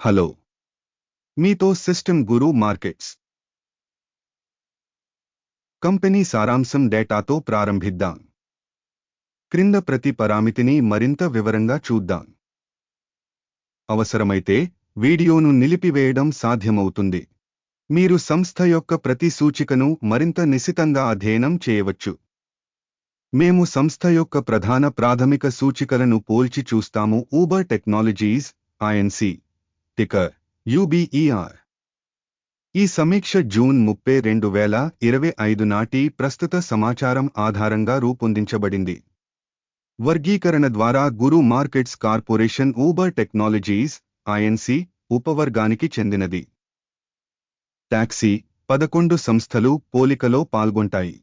Hello. మీతో system గురు markets. Company సారాంశం డేటాతో ప్రారంభిద్దాం. క్రింద ప్రతి పరామితిని మరింత వివరంగా చూద్దాం. అవసరమైతే వీడియోను నిలిపివేయడం సాధ్యమవుతుంది. మీరు సంస్థ యొక్క ప్రతి సూచికను మరింత నిశితంగా అధ్యయనం చేయవచ్చు. మేము సంస్థ యొక్క ప్రధాన ప్రాథమిక సూచికలను పోల్చి చూస్తాము. Uber technologies Inc ticker UBER ఈ సమీక్ష జూన్ ముప్పై రెండు వేల ఇరవై ఐదు నాటి ప్రస్తుత సమాచారం ఆధారంగా రూపొందించబడింది. వర్గీకరణ ద్వారా Guru markets corporation Uber technologies Inc ఉపవర్గానికి చెందినది. టాక్సీ పదకొండు సంస్థలు పోలికలో పాల్గొంటాయి.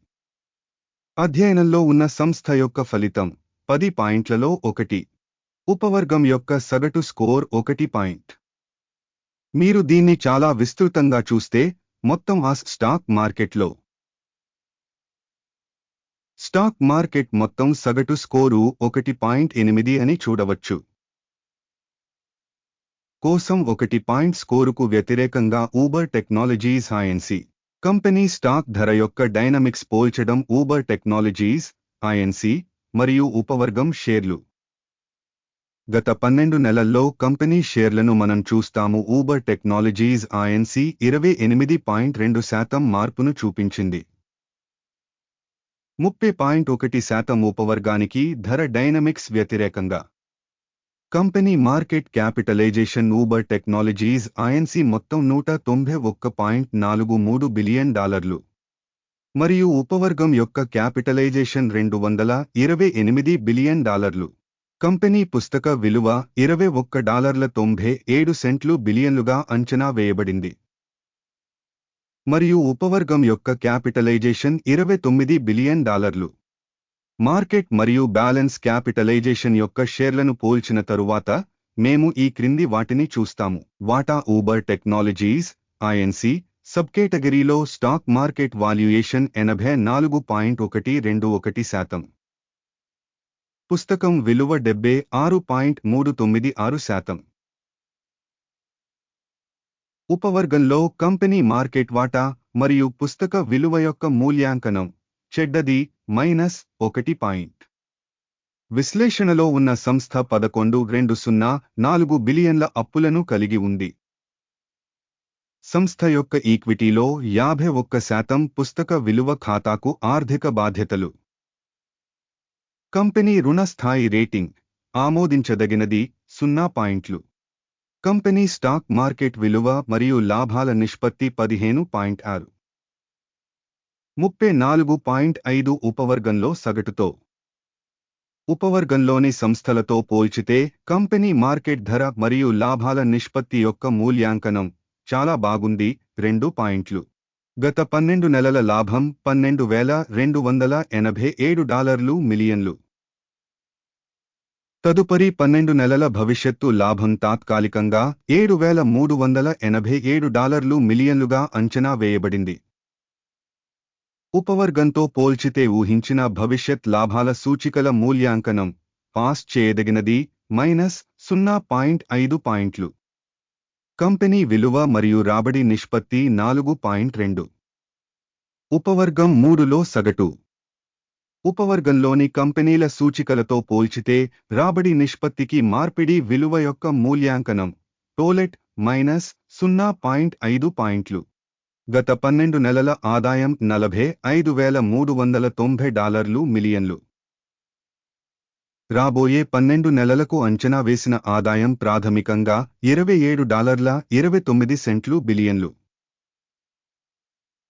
అధ్యయనంలో ఉన్న సంస్థ యొక్క ఫలితం పది పాయింట్లలో ఒకటి. ఉపవర్గం యొక్క సగటు స్కోర్ ఒకటి పాయింట్. మీరు దీన్ని చాలా విస్తృతంగా చూస్తే మొత్తం ఆ స్టాక్ మార్కెట్లో. స్టాక్ మార్కెట్ మొత్తం సగటు స్కోరు ఒకటి పాయింట్ ఎనిమిది అని చూడవచ్చు. కోసం ఒకటి పాయింట్ స్కోరుకు వ్యతిరేకంగా Uber technologies Inc company stock ధర యొక్క డైనమిక్స్ పోల్చడం ఊబర్ టెక్నాలజీస్ ఐఎన్సీ మరియు ఉపవర్గం షేర్లు. గత పన్నెండు నెలల్లో కంపెనీ షేర్లను మనం చూస్తాము. ఊబర్ టెక్నాలజీస్ ఐఎన్సి ఇరవై ఎనిమిది పాయింట్ రెండు శాతం మార్పును చూపించింది. ముప్పై పాయింట్ ఒకటి శాతం ఉపవర్గానికి ధర డైనమిక్స్ వ్యతిరేకంగా. Company market capitalization Uber technologies Inc మొత్తం నూట తొంభై ఒక్క పాయింట్ నాలుగు మూడు బిలియన్ డాలర్లు. మరియు ఉపవర్గం యొక్క క్యాపిటలైజేషన్ రెండు వందల ఇరవై ఎనిమిది బిలియన్ డాలర్లు. కంపెనీ పుస్తక విలువ ఇరవై ఒక్క డాలర్ల తొంభై ఏడు సెంట్లు బిలియన్లుగా అంచనా వేయబడింది. మరియు ఉపవర్గం యొక్క క్యాపిటలైజేషన్ ఇరవై తొమ్మిది బిలియన్ డాలర్లు. మార్కెట్ మరియు బ్యాలెన్స్ క్యాపిటలైజేషన్ యొక్క షేర్లను పోల్చిన తరువాత మేము ఈ క్రింది వాటిని చూస్తాము. వాటా ఊబర్ టెక్నాలజీస్ ఐఎన్సి సబ్ కేటగిరీలో స్టాక్ మార్కెట్ వాల్యుయేషన్ ఎనభై నాలుగు పాయింట్ ఒకటి రెండు ఒకటి శాతం. పుస్తకం విలువ డెబ్బై ఆరు పాయింట్ మూడు తొమ్మిది ఆరు శాతం. ఉపవర్గంలో కంపెనీ మార్కెట్ వాటా మరియు పుస్తక విలువ యొక్క మూల్యాంకనం చెడ్డది మైనస్ ఒకటి పాయింట్. విశ్లేషణలో ఉన్న సంస్థ పదకొండు రెండు సున్నా నాలుగు బిలియన్ల అప్పులను కలిగి ఉంది. సంస్థ యొక్క ఈక్విటీలో యాభై ఒక్క శాతం పుస్తక విలువ ఖాతాకు ఆర్థిక బాధ్యతలు. కంపెనీ రుణ స్థాయి రేటింగ్ ఆమోదించదగినది సున్నా పాయింట్లు. కంపెనీ స్టాక్ మార్కెట్ విలువ మరియు లాభాల నిష్పత్తి పదిహేను పాయింట్ ఆరు. ముప్పై నాలుగు పాయింట్ ఐదు ఉపవర్గంలో సగటుతో. ఉపవర్గంలోని సంస్థలతో పోల్చితే కంపెనీ మార్కెట్ ధర మరియు లాభాల నిష్పత్తి యొక్క మూల్యాంకనం చాలా బాగుంది రెండు పాయింట్లు. గత పన్నెండు నెలల లాభం పన్నెండు వేల రెండు వందల ఎనభై ఏడు డాలర్లు మిలియన్లు. తదుపరి పన్నెండు నెలల భవిష్యత్తు లాభం తాత్కాలికంగా ఏడు వేల మూడు వందల ఎనభై ఏడు డాలర్లు మిలియన్లుగా అంచనా వేయబడింది. ఉపవర్గంతో పోల్చితే ఊహించిన భవిష్యత్ లాభాల సూచికల మూల్యాంకనం పాస్ చేయదగినది మైనస్ సున్నా పాయింట్ ఐదు పాయింట్లు. కంపెనీ విలువ మరియు రాబడి నిష్పత్తి నాలుగు పాయింట్ రెండు. ఉపవర్గం మూడులో సగటు. ఉపవర్గంలోని కంపెనీల సూచికలతో పోల్చితే రాబడి నిష్పత్తికి మార్పిడి విలువ యొక్క మూల్యాంకనం టోలెట్ మైనస్ సున్నా పాయింట్ ఐదు పాయింట్లు. గత పన్నెండు నెలల ఆదాయం నలభై ఐదు వేల మూడు వందల తొంభై డాలర్లు మిలియన్లు. రాబోయే పన్నెండు నెలలకు అంచనా వేసిన ఆదాయం ప్రాథమికంగా ఇరవై ఏడు డాలర్ల ఇరవై తొమ్మిది సెంట్లు బిలియన్లు.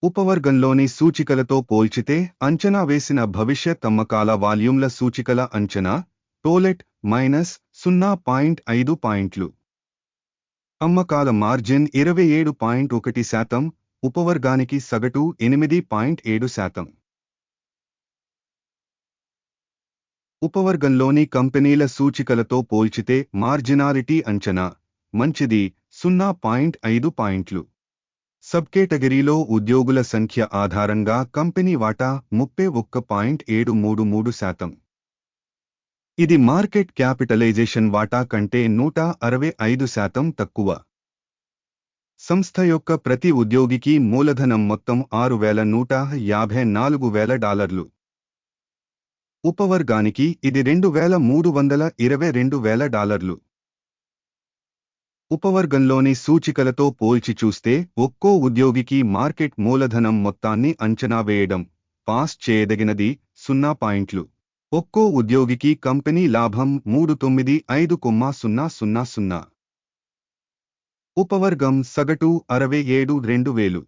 ఉపవర్గంలోని సూచికలతో పోల్చితే అంచనా వేసిన భవిష్యత్ అమ్మకాల వాల్యూమ్ల సూచికల అంచనా టోలెట్ మైనస్ సున్నా పాయింట్ ఐదు పాయింట్లు. అమ్మకాల మార్జిన్ ఇరవై ఏడు పాయింట్ ఒకటి శాతం ఉపవర్గానికి సగటు ఎనిమిది పాయింట్ ఏడు శాతం. ఉపవర్గంలోని కంపెనీల సూచికలతో పోల్చితే మార్జినాలిటీ అంచనా మంచిది సున్నా పాయింట్ ఐదు పాయింట్లు. సబ్ కేటగిరీలో ఉద్యోగుల సంఖ్య ఆధారంగా కంపెనీ వాటా ముప్పై ఒక్క పాయింట్ ఏడు మూడు మూడు శాతం. ఇది మార్కెట్ క్యాపిటలైజేషన్ వాటా కంటే నూట అరవై ఐదు శాతం తక్కువ. సంస్థ యొక్క ప్రతి ఉద్యోగికి మూలధనం మొత్తం ఆరు వేల నూట యాభై నాలుగు వేల డాలర్లు. ఉపవర్గానికి ఇది రెండు వేల మూడు వందల ఇరవై రెండు వేల డాలర్లు. ఉపవర్గంలోని సూచికలతో పోల్చి చూస్తే ఒక్కో ఉద్యోగికి మార్కెట్ మూలధనం మొత్తాన్ని అంచనా వేయడం పాస్ చేయదగినది సున్నా పాయింట్లు. ఒక్కో ఉద్యోగికి కంపెనీ లాభం మూడు తొమ్మిది ఐదు కొమ్మా సున్నా సున్నా సున్నా. ఉపవర్గం సగటు అరవై ఏడు రెండు వేలు.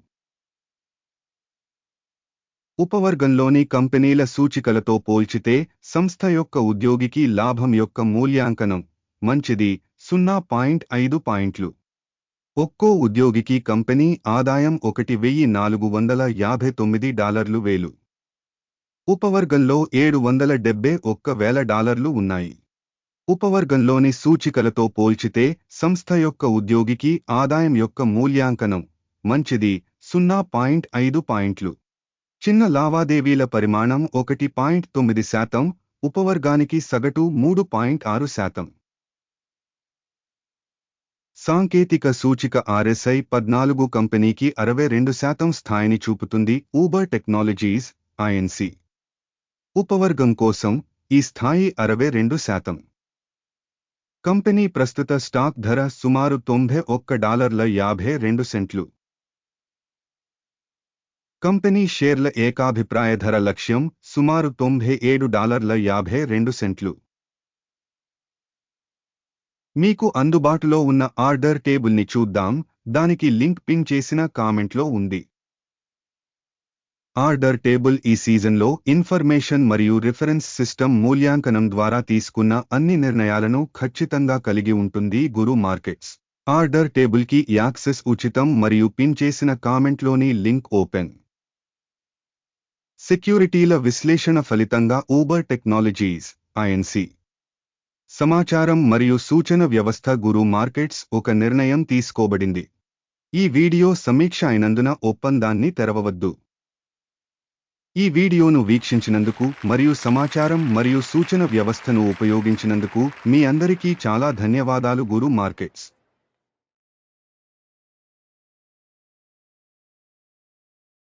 ఉపవర్గంలోని కంపెనీల సూచికలతో పోల్చితే సంస్థ యొక్క ఉద్యోగికి లాభం యొక్క మూల్యాంకనం మంచిది సున్నా పాయింట్ ఐదు పాయింట్లు. ఒక్కో ఉద్యోగికి కంపెనీ ఆదాయం ఒకటి వెయ్యి నాలుగు వందల యాభై తొమ్మిది డాలర్లు వేలు. ఉపవర్గంలో ఏడు వందల డెబ్బై ఒక్క వేల డాలర్లు ఉన్నాయి. ఉపవర్గంలోని సూచికలతో పోల్చితే సంస్థ యొక్క ఉద్యోగికి ఆదాయం యొక్క మూల్యాంకనం మంచిది సున్నా పాయింట్ ఐదు పాయింట్లు. చిన్న లావాదేవీల పరిమాణం ఒకటి పాయింట్ తొమ్మిది శాతం ఉపవర్గానికి సగటు మూడు పాయింట్ ఆరు శాతం. సాంకేతిక సూచిక ఆర్ఎస్ఐ పద్నాలుగు కంపెనీకి అరవై రెండు శాతం స్థాయిని చూపుతుంది ఊబర్ టెక్నాలజీస్ ఐఎన్సి ఉపవర్గం కోసం ఈ స్థాయి అరవై రెండు శాతం. కంపెనీ ప్రస్తుత స్టాక్ ధర సుమారు తొంభై ఒక్క డాలర్ల యాభై రెండు సెంట్లు. కంపెనీ షేర్ల ఏకాభిప్రాయ ధర లక్ష్యం సుమారు తొంభై ఏడు డాలర్ల యాభై రెండు సెంట్లు. మీకు అందుబాటులో ఉన్న ఆర్డర్ టేబుల్ని చూద్దాం దానికి లింక్ పిన్ చేసిన కామెంట్లో ఉంది. ఆర్డర్ టేబుల్ ఈ సీజన్లో ఇన్ఫర్మేషన్ మరియు రిఫరెన్స్ సిస్టమ్ మూల్యాంకనం ద్వారా తీసుకున్న అన్ని నిర్ణయాలను ఖచ్చితంగా కలిగి ఉంటుంది గురు మార్కెట్స్. ఆర్డర్ టేబుల్కి యాక్సెస్ ఉచితం మరియు పిన్ చేసిన కామెంట్లోని లింక్ ఓపెన్. సెక్యూరిటీల విశ్లేషణ ఫలితంగా ఊబర్ టెక్నాలజీస్ ఐఎన్సి సమాచారం మరియు సూచన వ్యవస్థ గురు మార్కెట్స్ ఒక నిర్ణయం తీసుకోబడింది. ఈ వీడియో సమీక్ష అయినందున ఒప్పందాన్ని తెరవవద్దు. ఈ వీడియోను వీక్షించినందుకు మరియు సమాచారం మరియు సూచన వ్యవస్థను ఉపయోగించినందుకు మీ అందరికీ చాలా ధన్యవాదాలు గురు మార్కెట్స్.